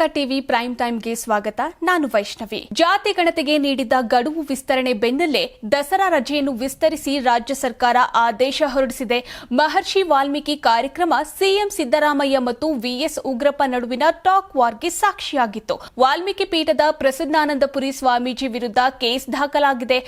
Karnataka TV prime ಟೈಮ್ಗೆ ಸ್ವಾಗತ. ನಾನು ವೈಷ್ಣವಿ. ಜಾತಿ ಗಣತಿಗೆ ನೀಡಿದ್ದ ಗಡುವು ವಿಸ್ತರಣೆ ಬೆನ್ನಲ್ಲೇ ದಸರಾ ರಜೆಯನ್ನು ವಿಸ್ತರಿಸಿ ರಾಜ್ಯ ಸರ್ಕಾರ ಆದೇಶ ಹೊರಡಿಸಿದೆ. ಮಹರ್ಷಿ ವಾಲ್ಮೀಕಿ ಕಾರ್ಯಕ್ರಮ ಸಿಎಂ ಸಿದ್ದರಾಮಯ್ಯ ಮತ್ತು ವಿಎಸ್ ಉಗ್ರಪ್ಪ ನಡುವಿನ ಟಾಕ್ ವಾರ್ಗೆ ಸಾಕ್ಷಿಯಾಗಿತ್ತು. ವಾಲ್ಮೀಕಿ ಪೀಠದ ಪ್ರಸನ್ನಾನಂದಪುರಿ ಸ್ವಾಮೀಜಿ ವಿರುದ್ಧ ಕೇಸ್ ದಾಖಲಾಗಿದೆ.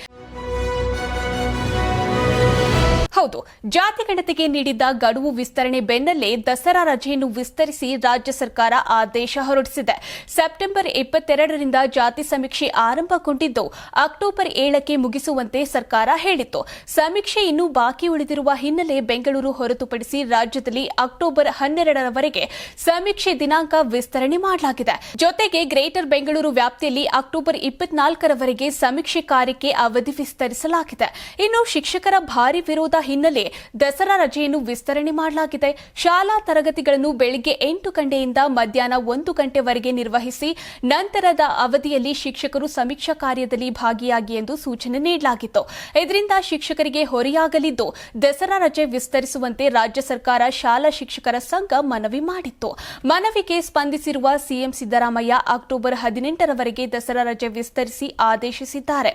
ಹೌದು. ಜಾತಿ ಗಣತಿಗೆ ನೀಡಿದ್ದ ಗಡುವು ವಿಸ್ತರಣೆ ಬೆನ್ನಲ್ಲೇ ದಸರಾ ರಜೆಯನ್ನು ವಿಸ್ತರಿಸಿ ರಾಜ್ಯ ಸರ್ಕಾರ ಆದೇಶ ಹೊರಡಿಸಿದೆ. ಸೆಪ್ಟೆಂಬರ್ ಇಪ್ಪತ್ತೆರಡರಿಂದ ಜಾತಿ ಸಮೀಕ್ಷೆ ಆರಂಭಗೊಂಡಿದ್ದು, ಅಕ್ಟೋಬರ್ ಏಳಕ್ಕೆ ಮುಗಿಸುವಂತೆ ಸರ್ಕಾರ ಹೇಳಿತ್ತು. ಸಮೀಕ್ಷೆ ಇನ್ನೂ ಬಾಕಿ ಉಳಿದಿರುವ ಹಿನ್ನೆಲೆ ಬೆಂಗಳೂರು ಹೊರತುಪಡಿಸಿ ರಾಜ್ಯದಲ್ಲಿ ಅಕ್ಟೋಬರ್ ಹನ್ನೆರಡರವರೆಗೆ ಸಮೀಕ್ಷೆ ದಿನಾಂಕ ವಿಸ್ತರಣೆ ಮಾಡಲಾಗಿದೆ. ಜೊತೆಗೆ ಗ್ರೇಟರ್ ಬೆಂಗಳೂರು ವ್ಯಾಪ್ತಿಯಲ್ಲಿ ಅಕ್ಟೋಬರ್ ಇಪ್ಪತ್ನಾಲ್ಕರವರೆಗೆ ಸಮೀಕ್ಷೆ ಕಾರ್ಯಕ್ಕೆ ಅವಧಿ ವಿಸ್ತರಿಸಲಾಗಿದೆ. ಇನ್ನು ಶಿಕ್ಷಕರ ಭಾರಿ ವಿರೋಧ ಹಿನ್ನೆಲೆ ದಸರಾ ರಜೆಯನ್ನು ವಿಸ್ತರಣೆ ಮಾಡಲಾಗಿದೆ. ಶಾಲಾ ತರಗತಿಗಳನ್ನು ಬೆಳಿಗ್ಗೆ ಎಂಟು ಗಂಟೆಯಿಂದ ಮಧ್ಯಾಹ್ನ ಒಂದು ಗಂಟೆವರೆಗೆ ನಿರ್ವಹಿಸಿ, ನಂತರದ ಅವಧಿಯಲ್ಲಿ ಶಿಕ್ಷಕರು ಸಮೀಕ್ಷಾ ಕಾರ್ಯದಲ್ಲಿ ಭಾಗಿಯಾಗಿ ಎಂದು ಸೂಚನೆ ನೀಡಲಾಗಿತ್ತು. ಇದರಿಂದ ಶಿಕ್ಷಕರಿಗೆ ಹೊರೆಯಾಗಲಿದ್ದು, ದಸರಾ ರಜೆ ವಿಸ್ತರಿಸುವಂತೆ ರಾಜ್ಯ ಸರ್ಕಾರ ಶಾಲಾ ಶಿಕ್ಷಕರ ಸಂಘ ಮನವಿ ಮಾಡಿತ್ತು. ಮನವಿಗೆ ಸ್ಪಂದಿಸಿರುವ ಸಿಎಂ ಸಿದ್ದರಾಮಯ್ಯ ಅಕ್ಟೋಬರ್ ಹದಿನೆಂಟರವರೆಗೆ ದಸರಾ ರಜೆ ವಿಸ್ತರಿಸಿ ಆದೇಶಿಸಿದ್ದಾರೆ.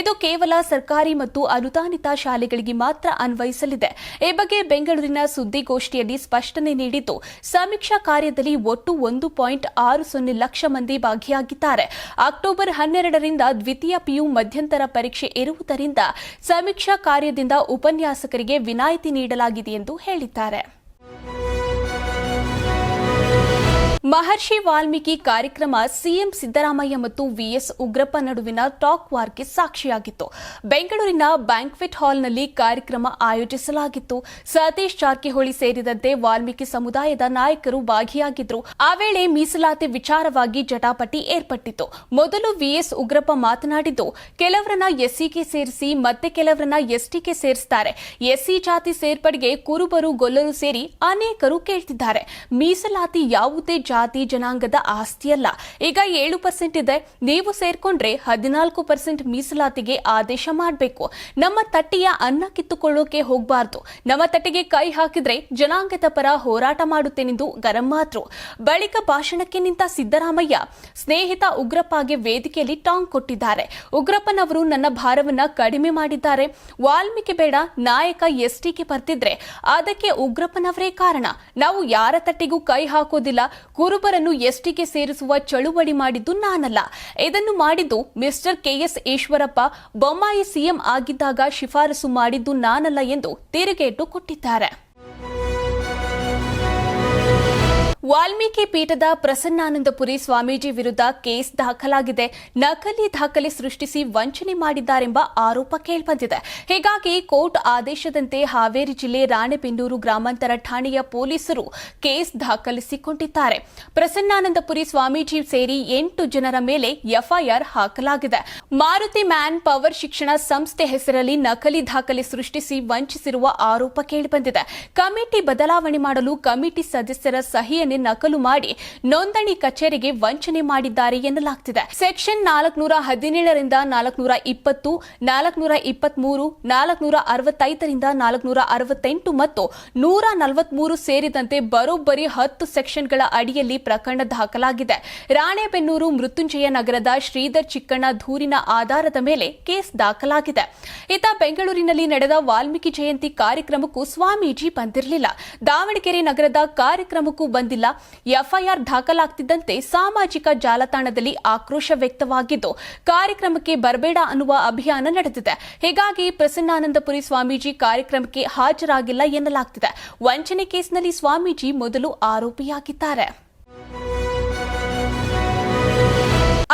ಇದು ಕೇವಲ ಸರ್ಕಾರಿ ಮತ್ತು ಅನುದಾನಿತ ಶಾಲೆಗಳಿಗೆ ಮಾತ್ರ ಅನ್ವಯಿಸಲಿದೆ. ಈ ಬಗ್ಗೆ ಬೆಂಗಳೂರಿನ ಸುದ್ದಿಗೋಷ್ಠಿಯಲ್ಲಿ ಸ್ಪಷ್ಟನೆ ನೀಡಿದ್ದು, ಸಮೀಕ್ಷಾ ಕಾರ್ಯದಲ್ಲಿ ಒಟ್ಟು ಒಂದು ಪಾಯಿಂಟ್ ಆರು ಸೊನ್ನೆ ಲಕ್ಷ ಮಂದಿ ಭಾಗಿಯಾಗಿದ್ದಾರೆ. ಅಕ್ಟೋಬರ್ ಹನ್ನೆರಡರಿಂದ ದ್ವಿತೀಯ ಪಿಯು ಮಧ್ಯಂತರ ಪರೀಕ್ಷೆ ಇರುವುದರಿಂದ ಸಮೀಕ್ಷಾ ಕಾರ್ಯದಿಂದ ಉಪನ್ಯಾಸಕರಿಗೆ ವಿನಾಯಿತಿ ನೀಡಲಾಗಿದೆ ಎಂದು ಹೇಳಿದ್ದಾರೆ. ಮಹರ್ಷಿ ವಾಲ್ಮೀಕಿ ಕಾರ್ಯಕ್ರಮ ಸಿಎಂ ಸಿದ್ದರಾಮಯ್ಯ ಮತ್ತು ವಿಎಸ್ ಉಗ್ರಪ್ಪ ನಡುವಿನ ಟಾಕ್ ವಾರ್ಗೆ ಸಾಕ್ಷಿಯಾಗಿತ್ತು. ಬೆಂಗಳೂರಿನ ಬ್ಯಾಂಕ್ವೆಟ್ ಹಾಲ್ನಲ್ಲಿ ಕಾರ್ಯಕ್ರಮ ಆಯೋಜಿಸಲಾಗಿತ್ತು. ಸತೀಶ್ ಜಾರಕಿಹೊಳಿ ಸೇರಿದಂತೆ ವಾಲ್ಮೀಕಿ ಸಮುದಾಯದ ನಾಯಕರು ಭಾಗಿಯಾಗಿದ್ರು. ಆ ವೇಳೆ ಮೀಸಲಾತಿ ವಿಚಾರವಾಗಿ ಜಟಾಪಟಿ ಏರ್ಪಟ್ಟಿತ್ತು. ಮೊದಲು ವಿಎಸ್ ಉಗ್ರಪ್ಪ ಮಾತನಾಡಿದ್ದು, ಕೆಲವರನ್ನ ಎಸ್ಸಿಗೆ ಸೇರಿಸಿ ಮತ್ತೆ ಕೆಲವರನ್ನ ಎಸ್ಟಿಗೆ ಸೇರಿಸುತ್ತಾರೆ ಎಸ್ಸಿ ಜಾತಿ ಸೇರ್ಪಡೆಗೆ ಕುರುಬರು, ಗೊಲ್ಲರು ಸೇರಿ ಅನೇಕರು ಕೇಳ್ತಿದ್ದಾರೆ. ಮೀಸಲಾತಿ ಯಾವುದೇ ಜನಾಂಗದ ಆಸ್ತಿಯಲ್ಲ ಈಗ ಏಳು ಪರ್ಸೆಂಟ್ ಇದೆ. ನೀವು ಸೇರ್ಕೊಂಡ್ರೆ ಹದಿನಾಲ್ಕು ಪರ್ಸೆಂಟ್ ಮೀಸಲಾತಿಗೆ ಆದೇಶ ಮಾಡಬೇಕು. ನಮ್ಮ ತಟ್ಟಿಯ ಅನ್ನ ಕಿತ್ತುಕೊಳ್ಳೋಕೆ ಹೋಗಬಾರ್ದು. ನಮ್ಮ ತಟ್ಟಿಗೆ ಕೈ ಹಾಕಿದ್ರೆ ಜನಾಂಗದ ಪರ ಹೋರಾಟ ಮಾಡುತ್ತೇನೆಂದು ಗರಂ ಮಾತ್ರ ಬಳಿಕ ಭಾಷಣಕ್ಕೆ ನಿಂತ ಸಿದ್ದರಾಮಯ್ಯ ಸ್ನೇಹಿತ ಉಗ್ರಪ್ಪಗೆ ವೇದಿಕೆಯಲ್ಲಿ ಟಾಂಗ್ ಕೊಟ್ಟಿದ್ದಾರೆ. ಉಗ್ರಪ್ಪನವರು ನನ್ನ ಭಾರವನ್ನ ಕಡಿಮೆ ಮಾಡಿದ್ದಾರೆ. ವಾಲ್ಮೀಕಿ ಬೇಡ, ನಾಯಕ ಎಸ್ಟಿಗೆ ಬರ್ತಿದ್ರೆ ಅದಕ್ಕೆ ಉಗ್ರಪ್ಪನವರೇ ಕಾರಣ. ನಾವು ಯಾರ ತಟ್ಟಿಗೂ ಕೈ ಹಾಕೋದಿಲ್ಲ. ಕುರುಬರನ್ನು ಎಸ್ಟಿಗೆ ಸೇರಿಸುವ ಚಳುವಳಿ ಮಾಡಿದ್ದು ನಾನಲ್ಲ. ಇದನ್ನು ಮಾಡಿದ್ದು mister K S Eshwarappa. Bommai CM ಆಗಿದ್ದಾಗ ಶಿಫಾರಸು ಮಾಡಿದ್ದು ನಾನಲ್ಲ ಎಂದು ತಿರುಗೇಟು ಕೊಟ್ಟಿದ್ದಾರೆ. ವಾಲ್ಮೀಕಿ ಪೀಠದ ಪ್ರಸನ್ನಾನಂದಪುರಿ ಸ್ವಾಮೀಜಿ ವಿರುದ್ಧ ಕೇಸ್ ದಾಖಲಾಗಿದೆ. ನಕಲಿ ದಾಖಲೆ ಸೃಷ್ಟಿಸಿ ವಂಚನೆ ಮಾಡಿದ್ದಾರೆಂಬ ಆರೋಪ ಕೇಳಿಬಂದಿದೆ. ಹೀಗಾಗಿ ಕೋರ್ಟ್ ಆದೇಶದಂತೆ ಹಾವೇರಿ ಜಿಲ್ಲೆ ರಾಣೆಬೆನ್ನೂರು ಗ್ರಾಮಾಂತರ ಠಾಣೆಯ ಪೊಲೀಸರು ಕೇಸ್ ದಾಖಲಿಸಿಕೊಂಡಿದ್ದಾರೆ. ಪ್ರಸನ್ನಾನಂದಪುರಿ ಸ್ವಾಮೀಜಿ ಸೇರಿ ಎಂಟು ಜನರ ಮೇಲೆ ಎಫ್ಐಆರ್ ಹಾಕಲಾಗಿದೆ. ಮಾರುತಿ ಮ್ಯಾನ್ ಪವರ್ ಶಿಕ್ಷಣ ಸಂಸ್ಥೆ ಹೆಸರಲ್ಲಿ ನಕಲಿ ದಾಖಲೆ ಸೃಷ್ಟಿಸಿ ವಂಚಿಸಿರುವ ಆರೋಪ ಕೇಳಿಬಂದಿದೆ. ಕಮಿಟಿ ಬದಲಾವಣೆ ಮಾಡಲು ಕಮಿಟಿ ಸದಸ್ಯರ ಸಹಿಯನ್ನೇ ನಕಲು ಮಾಡಿ ನೋಂದಣಿ ಕಚೇರಿಗೆ ವಂಚನೆ ಮಾಡಿದ್ದಾರೆ ಎನ್ನಲಾಗ್ತಿದೆ. ಸೆಕ್ಷನ್ ನಾಲ್ಕುನೂರ ಹದಿನೇಳರಿಂದ ನಾಲ್ಕುನೂರ ಇಪ್ಪತ್ತು, ನಾಲ್ಕುನೂರ ಇಪ್ಪತ್ಮೂರು, ನಾಲ್ಕುನೂರ ಅರವತ್ತೈದರಿಂದ ನಾಲ್ಕುನೂರ ಅರವತ್ತೆಂಟು ಮತ್ತು ನೂರ ನಲವತ್ಮೂರು ಸೇರಿದಂತೆ ಬರೋಬ್ಬರಿ ಹತ್ತು ಸೆಕ್ಷನ್ಗಳ ಅಡಿಯಲ್ಲಿ ಪ್ರಕರಣ ದಾಖಲಾಗಿದೆ. ರಾಣೆಬೆನ್ನೂರು ಮೃತ್ಯುಂಜಯ ನಗರದ ಶ್ರೀಧರ್ ಚಿಕ್ಕಣ್ಣ ದೂರಿನ ಆಧಾರದ ಮೇಲೆ ಕೇಸ್ ದಾಖಲಾಗಿದೆ. ಇತ್ತ ಬೆಂಗಳೂರಿನಲ್ಲಿ ನಡೆದ ವಾಲ್ಮೀಕಿ ಜಯಂತಿ ಕಾರ್ಯಕ್ರಮಕ್ಕೂ ಸ್ವಾಮೀಜಿ ಬಂದಿರಲಿಲ್ಲ. ದಾವಣಗೆರೆ ನಗರದ ಕಾರ್ಯಕ್ರಮಕ್ಕೂ ಬಂದಿಲ್ಲ. ಎಫ್ಐಆರ್ ದಾಖಲಾಗ್ತಿದ್ದಂತೆ ಸಾಮಾಜಿಕ ಜಾಲತಾಣದಲ್ಲಿ ಆಕ್ರೋಶ ವ್ಯಕ್ತವಾಗಿದ್ದು, ಕಾರ್ಯಕ್ರಮಕ್ಕೆ ಬರಬೇಡ ಅನ್ನುವ ಅಭಿಯಾನ ನಡೆದಿದೆ. ಹೀಗಾಗಿ ಪ್ರಸನ್ನಾನಂದಪುರಿ ಸ್ವಾಮೀಜಿ ಕಾರ್ಯಕ್ರಮಕ್ಕೆ ಹಾಜರಾಗಿಲ್ಲ ಎನ್ನಲಾಗ್ತಿದೆ. ವಂಚನೆ ಕೇಸ್ನಲ್ಲಿ ಸ್ವಾಮೀಜಿ ಮೊದಲು ಆರೋಪಿಯಾಗಿದ್ದಾರೆ.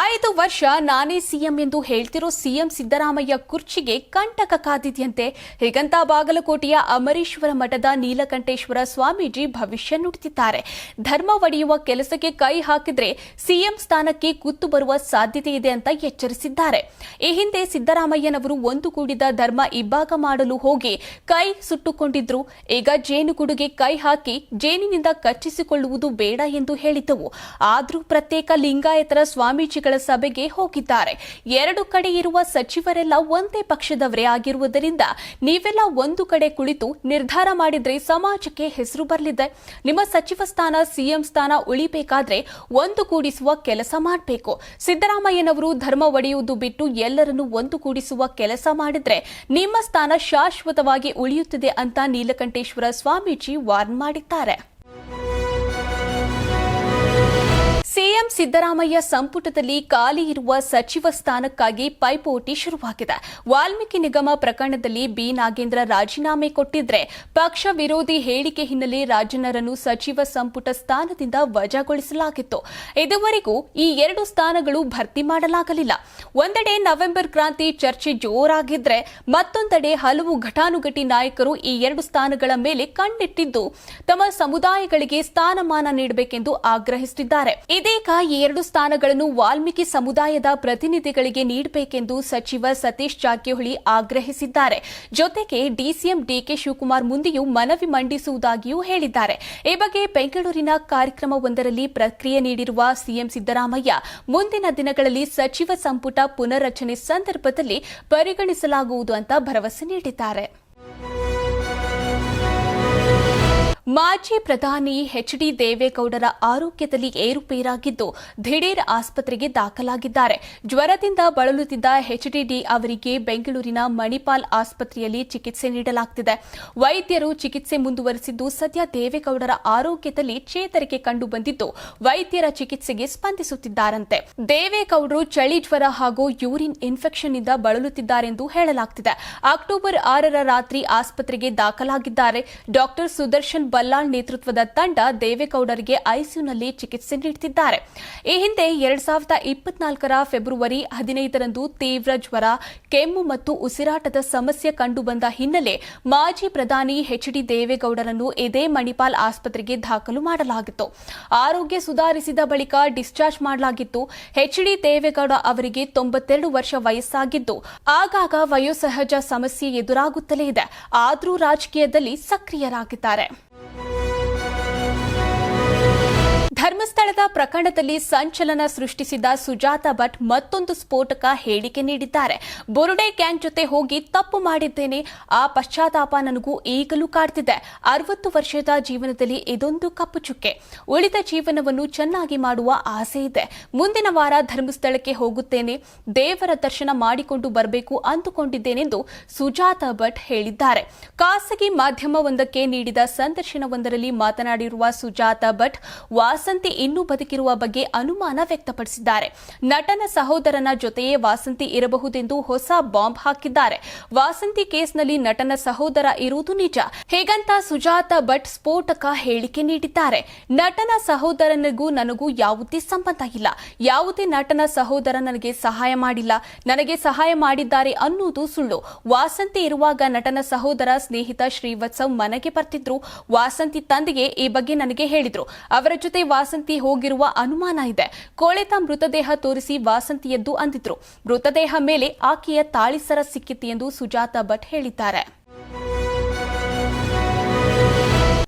ಐದು ವರ್ಷ ನಾನೇ ಸಿಎಂ ಎಂದು ಹೇಳ್ತಿರೋ ಸಿಎಂ ಸಿದ್ದರಾಮಯ್ಯ ಕುರ್ಚಿಗೆ ಕಂಟಕ ಕಾದಿದೆಯಂತೆ. ಹೀಗಂತ ಬಾಗಲಕೋಟೆಯ ಅಮರೇಶ್ವರ ಮಠದ ನೀಲಕಂಠೇಶ್ವರ ಸ್ವಾಮೀಜಿ ಭವಿಷ್ಯ ನುಡಿದಿದ್ದಾರೆ. ಧರ್ಮ ಒಡೆಯುವ ಕೆಲಸಕ್ಕೆ ಕೈ ಹಾಕಿದ್ರೆ ಸಿಎಂ ಸ್ಥಾನಕ್ಕೆ ಕುತ್ತು ಬರುವ ಸಾಧ್ಯತೆ ಇದೆ ಅಂತ ಎಚ್ಚರಿಸಿದ್ದಾರೆ. ಈ ಹಿಂದೆ ಸಿದ್ದರಾಮಯ್ಯನವರು ಒಂದು ಕೂಡಿದ ಧರ್ಮ ಇಬ್ಬಾಗ ಮಾಡಲು ಹೋಗಿ ಕೈ ಸುಟ್ಟುಕೊಂಡಿದ್ರು. ಈಗ ಜೇನುಗೂಡುಗೆ ಕೈ ಹಾಕಿ ಜೇನಿನಿಂದ ಕಚ್ಚಿಸಿಕೊಳ್ಳುವುದು ಬೇಡ ಎಂದು ಹೇಳಿದ್ದವು. ಆದರೂ ಪ್ರತ್ಯೇಕ ಲಿಂಗಾಯತರ ಸ್ವಾಮೀಜಿಗಳ ಸಭೆಗೆ ಹೋಗಿದ್ದಾರೆ. ಎರಡು ಕಡೆ ಇರುವ ಸಚಿವರೆಲ್ಲ ಒಂದೇ ಪಕ್ಷದವರೇ ಆಗಿರುವುದರಿಂದ ನೀವೆಲ್ಲ ಒಂದು ಕಡೆ ಕುಳಿತು ನಿರ್ಧಾರ ಮಾಡಿದ್ರೆ ಸಮಾಜಕ್ಕೆ ಹೆಸರು ಬರಲಿದೆ. ನಿಮ್ಮ ಸಚಿವ ಸ್ಥಾನ, ಸಿಎಂ ಸ್ಥಾನ ಉಳಿಬೇಕಾದ್ರೆ ಒಂದು ಕೂಡಿಸುವ ಕೆಲಸ ಮಾಡಬೇಕು. ಸಿದ್ದರಾಮಯ್ಯನವರು ಧರ್ಮ ಒಡೆಯುವುದು ಬಿಟ್ಟು ಎಲ್ಲರನ್ನೂ ಒಂದು ಕೂಡಿಸುವ ಕೆಲಸ ಮಾಡಿದ್ರೆ ನಿಮ್ಮ ಸ್ಥಾನ ಶಾಶ್ವತವಾಗಿ ಉಳಿಯುತ್ತದೆ ಅಂತ ನೀಲಕಂಠೇಶ್ವರ ಸ್ವಾಮೀಜಿ ವಾರ್ನ್ ಮಾಡಿದ್ದಾರೆ. ಸಿಎಂ ಸಿದ್ದರಾಮಯ್ಯ ಸಂಪುಟದಲ್ಲಿ ಖಾಲಿ ಇರುವ ಸಚಿವ ಸ್ಥಾನಕ್ಕಾಗಿ ಪೈಪೋಟಿ ಶುರುವಾಗಿದೆ. ವಾಲ್ಮೀಕಿ ನಿಗಮ ಪ್ರಕರಣದಲ್ಲಿ ಬಿ. ನಾಗೇಂದ್ರ ರಾಜೀನಾಮೆ ಕೊಟ್ಟಿದ್ರೆ ಪಕ್ಷ ವಿರೋಧಿ ಹೇಳಿಕೆ ಹಿನ್ನೆಲೆ ರಾಜನರನ್ನು ಸಚಿವ ಸಂಪುಟ ಸ್ಥಾನದಿಂದ ವಜಾಗೊಳಿಸಲಾಗಿತ್ತು. ಇದುವರೆಗೂ ಈ ಎರಡು ಸ್ಥಾನಗಳು ಭರ್ತಿ ಮಾಡಲಾಗಲಿಲ್ಲ. ಒಂದೆಡೆ ನವೆಂಬರ್ ಕ್ರಾಂತಿ ಚರ್ಚೆ ಜೋರಾಗಿದ್ರೆ ಮತ್ತೊಂದೆಡೆ ಹಲವು ಘಟಾನುಘಟಿ ನಾಯಕರು ಈ ಎರಡು ಸ್ಥಾನಗಳ ಮೇಲೆ ಕಣ್ಣಿಟ್ಟಿದ್ದು ತಮ್ಮ ಸಮುದಾಯಗಳಿಗೆ ಸ್ಥಾನಮಾನ ನೀಡಬೇಕೆಂದು ಆಗ್ರಹಿಸುತ್ತಿದ್ದಾರೆ. ಇದೀಗ ಎರಡು ಸ್ಥಾನಗಳನ್ನು ವಾಲ್ಮೀಕಿ ಸಮುದಾಯದ ಪ್ರತಿನಿಧಿಗಳಿಗೆ ನೀಡಬೇಕೆಂದು ಸಚಿವ ಸತೀಶ್ ಜಾರಕಿಹೊಳಿ ಆಗ್ರಹಿಸಿದ್ದಾರೆ. ಜೊತೆಗೆ ಡಿಸಿಎಂ ಡಿಕೆ ಶಿವಕುಮಾರ್ ಮುಂದೆಯೂ ಮನವಿ ಮಂಡಿಸುವುದಾಗಿಯೂ ಹೇಳಿದ್ದಾರೆ. ಈ ಬಗ್ಗೆ ಬೆಂಗಳೂರಿನ ಕಾರ್ಯಕ್ರಮವೊಂದರಲ್ಲಿ ಪ್ರಕ್ರಿಯೆ ನೀಡಿರುವ ಸಿಎಂ ಸಿದ್ದರಾಮಯ್ಯ, ಮುಂದಿನ ದಿನಗಳಲ್ಲಿ ಸಚಿವ ಸಂಪುಟ ಪುನರ್ರಚನೆ ಸಂದರ್ಭದಲ್ಲಿ ಪರಿಗಣಿಸಲಾಗುವುದು ಅಂತ ಭರವಸೆ ನೀಡಿದ್ದಾರೆ. ಮಾಜಿ ಪ್ರಧಾನಿ ಎಚ್ ಡಿ ದೇವೇಗೌಡರ ಆರೋಗ್ಯದಲ್ಲಿ ಏರುಪೇರಾಗಿದ್ದು ದಿಢೀರ್ ಆಸ್ಪತ್ರೆಗೆ ದಾಖಲಾಗಿದ್ದಾರೆ. ಜ್ವರದಿಂದ ಬಳಲುತ್ತಿದ್ದ ಎಚ್ಡಿಡಿ ಅವರಿಗೆ ಬೆಂಗಳೂರಿನ ಮಣಿಪಾಲ್ ಆಸ್ಪತ್ರೆಯಲ್ಲಿ ಚಿಕಿತ್ಸೆ ನೀಡಲಾಗುತ್ತಿದೆ ವೈದ್ಯರು ಚಿಕಿತ್ಸೆ ಮುಂದುವರೆಸಿದ್ದು ಸದ್ಯ ದೇವೇಗೌಡರ ಆರೋಗ್ಯದಲ್ಲಿ ಚೇತರಿಕೆ ಕಂಡುಬಂದಿದ್ದು ವೈದ್ಯರ ಚಿಕಿತ್ಸೆಗೆ ಸ್ಪಂದಿಸುತ್ತಿದ್ದಾರಂತೆ. ದೇವೇಗೌಡರು ಚಳಿ ಜ್ವರ ಹಾಗೂ ಯೂರಿನ್ ಇನ್ಫೆಕ್ಷನ್ನಿಂದ ಬಳಲುತ್ತಿದ್ದಾರೆಂದು ಹೇಳಲಾಗುತ್ತಿದೆ ಅಕ್ಟೋಬರ್ ಆರರ ರಾತ್ರಿ ಆಸ್ಪತ್ರೆಗೆ ದಾಖಲಾಗಿದ್ದಾರೆ. ಡಾಕ್ಟರ್ ಸುದರ್ಶನ್ ಬಲ್ಲಾಳ್ ನೇತೃತ್ವದ ತಂಡ ದೇವೇಗೌಡರಿಗೆ ಐಸಿಯುನಲ್ಲಿ ಚಿಕಿತ್ಸೆ ನೀಡುತ್ತಿದ್ದಾರೆ. ಈ ಹಿಂದೆ ಎರಡ್ ಸಾವಿರದ ಇಪ್ಪತ್ನಾಲ್ಕರ ಫೆಬ್ರವರಿ ಹದಿನೈದರಂದು ತೀವ್ರ ಜ್ವರ, ಕೆಮ್ಮು ಮತ್ತು ಉಸಿರಾಟದ ಸಮಸ್ಯೆ ಕಂಡುಬಂದ ಹಿನ್ನೆಲೆ ಮಾಜಿ ಪ್ರಧಾನಿ ಎಚ್ ಡಿ ದೇವೇಗೌಡರನ್ನು ಇದೇ ಮಣಿಪಾಲ್ ಆಸ್ಪತ್ರೆಗೆ ದಾಖಲು ಮಾಡಲಾಗಿತ್ತು. ಆರೋಗ್ಯ ಸುಧಾರಿಸಿದ ಬಳಿಕ ಡಿಸ್ಚಾರ್ಜ್ ಮಾಡಲಾಗಿತ್ತು. ಎಚ್ ಡಿ ದೇವೇಗೌಡ ಅವರಿಗೆ ತೊಂಬತ್ತೆರಡು ವರ್ಷ ವಯಸ್ಸಾಗಿದ್ದು, ಆಗಾಗ ವಯೋಸಹಜ ಸಮಸ್ಯೆ ಎದುರಾಗುತ್ತಲೇ ಇದೆ. ಆದರೂ ರಾಜಕೀಯದಲ್ಲಿ ಸಕ್ರಿಯರಾಗಿದ್ದಾರೆ. ಧರ್ಮಸ್ಥಳದ ಪ್ರಕರಣದಲ್ಲಿ ಸಂಚಲನ ಸೃಷ್ಟಿಸಿದ ಸುಜಾತ ಭಟ್ ಮತ್ತೊಂದು ಸ್ಫೋಟಕ ಹೇಳಿಕೆ ನೀಡಿದ್ದಾರೆ. ಬುರುಡೆ ಗ್ಯಾಂಗ್ ಜೊತೆ ಹೋಗಿ ತಪ್ಪು ಮಾಡಿದ್ದೇನೆ. ಆ ಪಶ್ಚಾತ್ತಾಪ ನನಗೂ ಈಗಲೂ ಕಾಡ್ತಿದೆ. ಅರವತ್ತು ವರ್ಷದ ಜೀವನದಲ್ಲಿ ಇದೊಂದು ಕಪ್ಪು ಚುಕ್ಕೆ. ಉಳಿದ ಜೀವನವನ್ನು ಚೆನ್ನಾಗಿ ಮಾಡುವ ಆಸೆ ಇದೆ. ಮುಂದಿನ ವಾರ ಧರ್ಮಸ್ಥಳಕ್ಕೆ ಹೋಗುತ್ತೇನೆ. ದೇವರ ದರ್ಶನ ಮಾಡಿಕೊಂಡು ಬರಬೇಕು ಅಂದುಕೊಂಡಿದ್ದೇನೆಂದು ಸುಜಾತ ಭಟ್ ಹೇಳಿದ್ದಾರೆ. ಖಾಸಗಿ ಮಾಧ್ಯಮವೊಂದಕ್ಕೆ ನೀಡಿದ ಸಂದರ್ಶನವೊಂದರಲ್ಲಿ ಮಾತನಾಡಿರುವ ಸುಜಾತ ಭಟ್, ವಾಸಂತಿ ಇನ್ನೂ ಬದುಕಿರುವ ಬಗ್ಗೆ ಅನುಮಾನ ವ್ಯಕ್ತಪಡಿಸಿದ್ದಾರೆ. ನಟನ ಸಹೋದರನ ಜೊತೆಯೇ ವಾಸಂತಿ ಇರಬಹುದೆಂದು ಹೊಸ ಬಾಂಬ್ ಹಾಕಿದ್ದಾರೆ. ವಾಸಂತಿ ಕೇಸ್ನಲ್ಲಿ ನಟನ ಸಹೋದರ ಇರುವುದು ನಿಜ. ಹೇಗಂತ ಸುಜಾತ ಭಟ್ ಸ್ಫೋಟಕ ಹೇಳಿಕೆ ನೀಡಿದ್ದಾರೆ. ನಟನ ಸಹೋದರನಿಗೂ ನನಗೂ ಯಾವುದೇ ಸಂಬಂಧ ಇಲ್ಲ. ಯಾವುದೇ ನಟನ ಸಹೋದರ ನನಗೆ ಸಹಾಯ ಮಾಡಿಲ್ಲ. ನನಗೆ ಸಹಾಯ ಮಾಡಿದ್ದಾರೆ ಅನ್ನುವುದು ಸುಳ್ಳು. ವಾಸಂತಿ ಇರುವಾಗ ನಟನ ಸಹೋದರ ಸ್ನೇಹಿತ ಶ್ರೀವತ್ಸವ್ ಮನೆಗೆ ಬರ್ತಿದ್ರು. ವಾಸಂತಿ ತಂದೆಗೆ ಈ ಬಗ್ಗೆ ನನಗೆ ಹೇಳಿದ್ರು. ಅವರ ಜೊತೆ ವಾಸಂತಿ ಹೋಗಿರುವ ಅನುಮಾನ ಇದೆ. ಕೋಳೆತ ಮೃತದೇಹ ತೋರಿಸಿ ವಾಸಂತಿಯದ್ದು ಅಂದಿದ್ರು. ಮೃತದೇಹ ಮೇಲೆ ಆಕೆಯ ತಾಳಿಸರ ಸಿಕ್ಕಿತ್ತು ಎಂದು ಸುಜಾತ ಭಟ್ ಹೇಳಿದ್ದಾರೆ.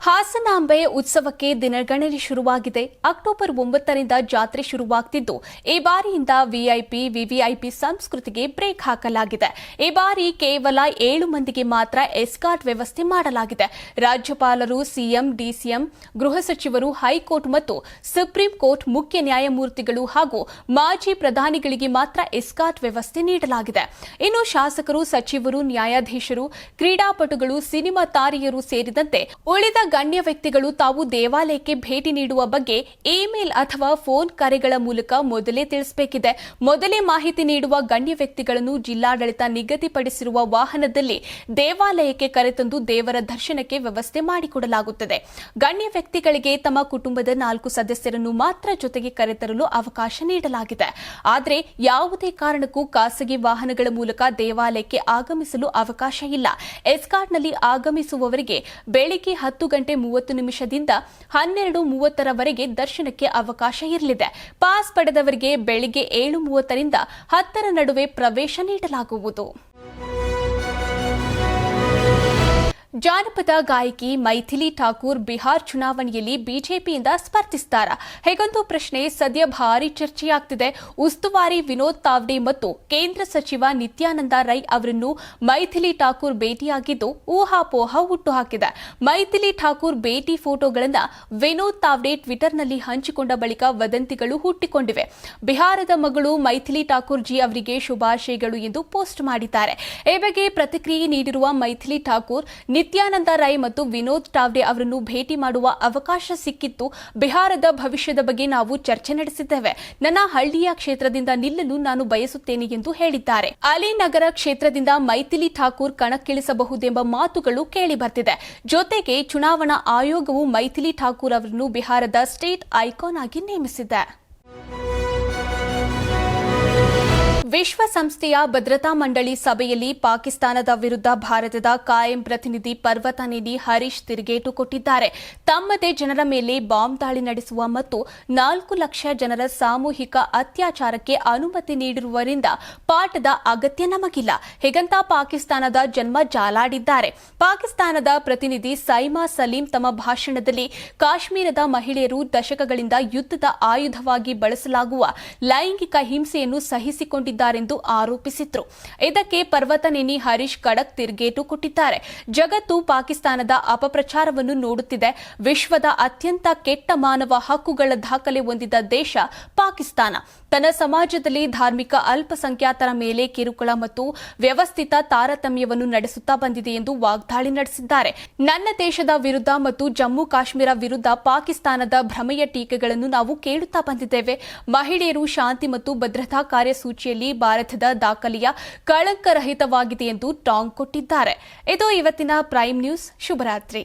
ಹಾಸನಾಂಬೆ ಉತ್ಸವಕ್ಕೆ ದಿನಗಣನೆ ಶುರುವಾಗಿದೆ. ಅಕ್ಟೋಬರ್ ಒಂಬತ್ತರಿಂದ ಜಾತ್ರೆ ಶುರುವಾಗ್ತಿದ್ದು. ಈ ಬಾರಿಯಿಂದ ವಿಐಪಿ ವಿವಿಐಪಿ ಸಂಸ್ಕೃತಿಗೆ ಬ್ರೇಕ್ ಹಾಕಲಾಗಿದೆ. ಈ ಬಾರಿ ಕೇವಲ ಏಳು ಮಂದಿಗೆ ಮಾತ್ರ ಎಸ್ಕಾರ್ಟ್ ವ್ಯವಸ್ಥೆ ಮಾಡಲಾಗಿದೆ. ರಾಜ್ಯಪಾಲರು, ಸಿಎಂ ಡಿಸಿಎಂ ಗೃಹ ಸಚಿವರು, ಹೈಕೋರ್ಟ್ ಮತ್ತು ಸುಪ್ರೀಂ ಕೋರ್ಟ್ ಮುಖ್ಯ ನ್ಯಾಯಮೂರ್ತಿಗಳು ಹಾಗೂ ಮಾಜಿ ಪ್ರಧಾನಿಗಳಿಗೆ ಮಾತ್ರ ಎಸ್ಕಾರ್ಟ್ ವ್ಯವಸ್ಥೆ ನೀಡಲಾಗಿದೆ. ಇನ್ನು ಶಾಸಕರು, ಸಚಿವರು, ನ್ಯಾಯಾಧೀಶರು, ಕ್ರೀಡಾಪಟುಗಳು, ಸಿನಿಮಾ ತಾರೆಯರು ಸೇರಿದಂತೆ ಉಳಿದ ಗಣ್ಯ ವ್ಯಕ್ತಿಗಳು ತಾವು ದೇವಾಲಯಕ್ಕೆ ಭೇಟಿ ನೀಡುವ ಬಗ್ಗೆ ಇಮೇಲ್ ಅಥವಾ ಫೋನ್ ಕರೆಗಳ ಮೂಲಕ ಮೊದಲೇ ತಿಳಿಸಬೇಕಿದೆ. ಮೊದಲೇ ಮಾಹಿತಿ ನೀಡುವ ಗಣ್ಯ ವ್ಯಕ್ತಿಗಳನ್ನು ಜಿಲ್ಲಾಡಳಿತ ನಿಗದಿಪಡಿಸಿರುವ ವಾಹನದಲ್ಲಿ ದೇವಾಲಯಕ್ಕೆ ಕರೆತಂದು ದೇವರ ದರ್ಶನಕ್ಕೆ ವ್ಯವಸ್ಥೆ ಮಾಡಿಕೊಡಲಾಗುತ್ತದೆ. ಗಣ್ಯ ವ್ಯಕ್ತಿಗಳಿಗೆ ತಮ್ಮ ಕುಟುಂಬದ ನಾಲ್ಕು ಸದಸ್ಯರನ್ನು ಮಾತ್ರ ಜೊತೆಗೆ ಕರೆತರಲು ಅವಕಾಶ ನೀಡಲಾಗಿದೆ. ಆದರೆ ಯಾವುದೇ ಕಾರಣಕ್ಕೂ ಖಾಸಗಿ ವಾಹನಗಳ ಮೂಲಕ ದೇವಾಲಯಕ್ಕೆ ಆಗಮಿಸಲು ಅವಕಾಶ ಇಲ್ಲ. ಎಸ್ಕಾರ್ಟ್ನಲ್ಲಿ ಆಗಮಿಸುವವರಿಗೆ ಬೆಳಿಗ್ಗೆ ಹತ್ತು ಗಂಟೆ ಮೂವತ್ತು ನಿಮಿಷದಿಂದ ಹನ್ನೆರಡು ಮೂವತ್ತರವರೆಗೆ ದರ್ಶನಕ್ಕೆ ಅವಕಾಶ ಇರಲಿದೆ. ಪಾಸ್ ಪಡೆದವರಿಗೆ ಬೆಳಿಗ್ಗೆ ಏಳು ಮೂವತ್ತರಿಂದ ಹತ್ತರ ನಡುವೆ ಪ್ರವೇಶ ನೀಡಲಾಗುವುದು. ಜಾನಪದ ಗಾಯಕಿ ಮೈಥಿಲಿ ಠಾಕೂರ್ ಬಿಹಾರ್ ಚುನಾವಣೆಯಲ್ಲಿ ಬಿಜೆಪಿಯಿಂದ ಸ್ಪರ್ಧಿಸ್ತಾರ. ಹೇಗೊಂದು ಪ್ರಶ್ನೆ, ಸದ್ಯ ಭಾರಿ ಚರ್ಚೆಯಾಗ್ತಿದೆ. ಉಸ್ತುವಾರಿ ವಿನೋದ್ ತಾವ್ಡೆ ಮತ್ತು ಕೇಂದ್ರ ಸಚಿವ ನಿತ್ಯಾನಂದ ರೈ ಅವರನ್ನು ಮೈಥಿಲಿ ಠಾಕೂರ್ ಭೇಟಿಯಾಗಿದ್ದು ಊಹಾಪೋಹ ಹುಟ್ಟುಹಾಕಿದೆ. ಮೈಥಿಲಿ ಠಾಕೂರ್ ಭೇಟಿ ಫೋಟೋಗಳನ್ನು ವಿನೋದ್ ತಾವ್ಡೆ ಟ್ವಿಟರ್ನಲ್ಲಿ ಹಂಚಿಕೊಂಡ ಬಳಿಕ ವದಂತಿಗಳು ಹುಟ್ಟಿಕೊಂಡಿವೆ. ಬಿಹಾರದ ಮಗಳು ಮೈಥಿಲಿ ಠಾಕೂರ್ ಜಿ ಅವರಿಗೆ ಶುಭಾಶಯಗಳು ಎಂದು ಪೋಸ್ಟ್ ಮಾಡಿದ್ದಾರೆ. ಈ ಬಗ್ಗೆ ಪ್ರತಿಕ್ರಿಯೆ ನೀಡಿರುವ ಮೈಥಿಲಿ ಠಾಕೂರ್ ನಿತ್ಯಾನಂದ ರೈ ಮತ್ತು ವಿನೋದ್ ಟಾವ್ಡೆ ಅವರನ್ನು ಭೇಟಿ ಮಾಡುವ ಅವಕಾಶ ಸಿಕ್ಕಿತ್ತು. ಬಿಹಾರದ ಭವಿಷ್ಯದ ಬಗ್ಗೆ ನಾವು ಚರ್ಚೆ ನಡೆಸಿದ್ದೇವೆ. ನನ್ನ ಹಳ್ಳಿಯ ಕ್ಷೇತ್ರದಿಂದ ನಿಲ್ಲಲು ನಾನು ಬಯಸುತ್ತೇನೆ ಎಂದು ಹೇಳಿದ್ದಾರೆ. ಅಲಿನಗರ ಕ್ಷೇತ್ರದಿಂದ ಮೈಥಿಲಿ ಠಾಕೂರ್ ಕಣಕ್ಕಿಳಿಸಬಹುದೆಂಬ ಮಾತುಗಳು ಕೇಳಿ ಬರ್ತಿದೆ ಜೊತೆಗೆ ಚುನಾವಣಾ ಆಯೋಗವು ಮೈಥಿಲಿ ಠಾಕೂರ್ ಅವರನ್ನು ಬಿಹಾರದ ಸ್ಟೇಟ್ ಐಕಾನ್ ಆಗಿ ನೇಮಿಸಿದೆ. ವಿಶ್ವಸಂಸ್ಥೆಯ ಭದ್ರತಾ ಮಂಡಳಿ ಸಭೆಯಲ್ಲಿ ಪಾಕಿಸ್ತಾನದ ವಿರುದ್ಧ ಭಾರತದ ಕಾಯಂ ಪ್ರತಿನಿಧಿ ಪರ್ವತನೇನಿ ಹರೀಶ್ ತಿರುಗೇಟು ಕೊಟ್ಟಿದ್ದಾರೆ. ತಮ್ಮದೇ ಜನರ ಮೇಲೆ ಬಾಂಬ್ ದಾಳಿ ನಡೆಸುವ ಮತ್ತು ನಾಲ್ಕು ಲಕ್ಷ ಜನರ ಸಾಮೂಹಿಕ ಅತ್ಯಾಚಾರಕ್ಕೆ ಅನುಮತಿ ನೀಡಿರುವರಿಂದ ಪಾಠದ ಅಗತ್ಯ ನಮಗಿಲ್ಲ. ಹೇಗಂತ ಪಾಕಿಸ್ತಾನದ ಜನ್ಮ ಜಾಲಾಡಿದ್ದಾರೆ. ಪಾಕಿಸ್ತಾನದ ಪ್ರತಿನಿಧಿ ಸೈಮಾ ಸಲೀಂ ತಮ್ಮ ಭಾಷಣದಲ್ಲಿ ಕಾಶ್ಮೀರದ ಮಹಿಳೆಯರು ದಶಕಗಳಿಂದ ಯುದ್ಧದ ಆಯುಧವಾಗಿ ಬಳಸಲಾಗುವ ಲೈಂಗಿಕ ಹಿಂಸೆಯನ್ನು ಸಹಿಸಿಕೊಂಡಿದ್ದಾರೆಂದು ಆರೋಪಿಸಿದ್ರು. ಇದಕ್ಕೆ ಪರ್ವತನೇನಿ ಹರೀಶ್ ಖಡಕ್ ತಿರುಗೇಟು ಕೊಟ್ಟಿದ್ದಾರೆ. ಜಗತ್ತು ಪಾಕಿಸ್ತಾನದ ಅಪಪ್ರಚಾರವನ್ನು ನೋಡುತ್ತಿದೆ. ವಿಶ್ವದ ಅತ್ಯಂತ ಕೆಟ್ಟ ಮಾನವ ಹಕ್ಕುಗಳ ದಾಖಲೆ ಹೊಂದಿದ ದೇಶ ಪಾಕಿಸ್ತಾನ. ತನ್ನ ಸಮಾಜದಲ್ಲಿ ಧಾರ್ಮಿಕ ಅಲ್ಪಸಂಖ್ಯಾತರ ಮೇಲೆ ಕಿರುಕುಳ ಮತ್ತು ವ್ಯವಸ್ಥಿತ ತಾರತಮ್ಯವನ್ನು ನಡೆಸುತ್ತಾ ಬಂದಿದೆ ಎಂದು ವಾಗ್ದಾಳಿ ನಡೆಸಿದ್ದಾರೆ. ನನ್ನ ದೇಶದ ವಿರುದ್ಧ ಮತ್ತು ಜಮ್ಮು ಕಾಶ್ಮೀರ ವಿರುದ್ಧ ಪಾಕಿಸ್ತಾನದ ಭ್ರಮೆಯ ಟೀಕೆಗಳನ್ನು ನಾವು ಕೇಳುತ್ತಾ ಬಂದಿದ್ದೇವೆ. ಮಹಿಳೆಯರು ಶಾಂತಿ ಮತ್ತು ಭದ್ರತಾ ಕಾರ್ಯಸೂಚಿಯಲ್ಲಿ ಭಾರತದ ದಾಖಲೆಯ ಕಳಂಕರಹಿತವಾಗಿದೆ ಎಂದು ಟಾಂಗ್ ಕೊಟ್ಟಿದ್ದಾರೆ. ಇದು ಇವತ್ತಿನ ಪ್ರೈಮ್ ನ್ಯೂಸ್. ಶುಭರಾತ್ರಿ.